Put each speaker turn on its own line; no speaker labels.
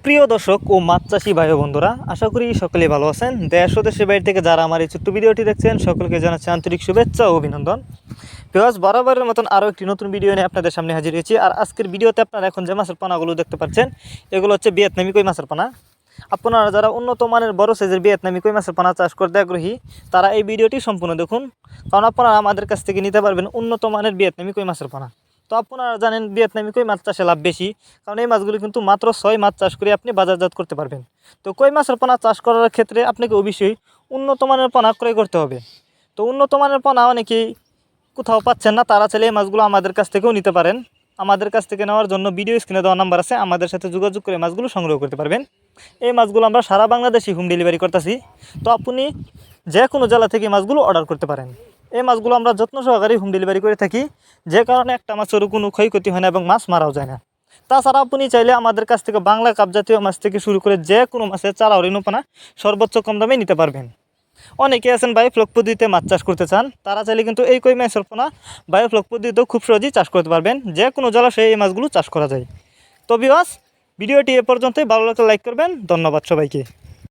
সুপ্রিয় দর্শক ও মাছ চাষি ভাই বন্ধুরা, আশা করি সকলে ভালো আছেন। দেশ ও দেশের বাইরে থেকে যারা আমার এই ছোট্ট ভিডিওটি দেখছেন, সকলকে জানাচ্ছি আন্তরিক শুভেচ্ছা ও অভিনন্দন। পেঁয়াজ বরাবরের মতন আরও একটি নতুন ভিডিও নিয়ে আপনাদের সামনে হাজির হয়েছি। আর আজকের ভিডিওতে আপনারা এখন যে মাছের পানাগুলো দেখতে পাচ্ছেন, এগুলো হচ্ছে ভিয়েতনামি কই মাছের পানা। আপনারা যারা উন্নত মানের বড় সাইজের ভিয়েতনামি কই মাছের পানা চাষ করতে আগ্রহী, তারা এই ভিডিওটি সম্পূর্ণ দেখুন। কারণ আপনারা আমাদের কাছ থেকে নিতে পারবেন উন্নত মানের ভিয়েতনামি কই মাছের পানা। তো আপনারা জানেন ভিয়েতনামি কই মাছ চাষে লাভ বেশি? কারণ এই মাছগুলি কিন্তু মাত্র ছয় মাছ চাষ করে আপনি বাজারজাত করতে পারবেন। তো কই মাছের পোনা চাষ করার ক্ষেত্রে আপনাকে অবশ্যই উন্নত মানের পোনা ক্রয় করতে হবে। তো উন্নত মানের পোনা অনেকেই কোথাও পাচ্ছেন না, তারা চাইলে এই মাছগুলো আমাদের কাছ থেকেও নিতে পারেন। আমাদের কাছ থেকে নেওয়ার জন্য ভিডিও স্ক্রিনে দেওয়া নাম্বার আছে, আমাদের সাথে যোগাযোগ করে মাছগুলো সংগ্রহ করতে পারবেন। এই মাছগুলো আমরা সারা বাংলাদেশে হোম ডেলিভারি করতেছি। তো আপনি যে কোনো জেলা থেকে মাছগুলো অর্ডার করতে পারেন। এই মাছগুলো আমরা যত্ন সহকারে হোম ডেলিভারি করে থাকি। যে কারণে একটা মাছেরও কোনো ক্ষয়ক্ষতি হয় না এবং মাছ মারাও যায় না। তাছাড়া আপনি চাইলে আমাদের কাছ থেকে বাংলা কাপ জাতীয় মাছ থেকে শুরু করে যে কোনো মাছের চারা অরিনোপানা সর্বোচ্চ কম দামে নিতে পারবেন। অনেকে আছেন বায়োফ্লক পদ্ধতিতে মাছ চাষ করতে চান। তারা চাইলে কিন্তু এই কই মাছের পোনা বায়োফ্লক পদ্ধতিতেও খুব সহজেই চাষ করতে পারবেন। যে কোনো জলাশয়ে এই মাছগুলো চাষ করা যায়। তো বিওয়াস ভিডিওটি এ পর্যন্তই। ভালো লাগলে লাইক করবেন। ধন্যবাদ সবাইকে।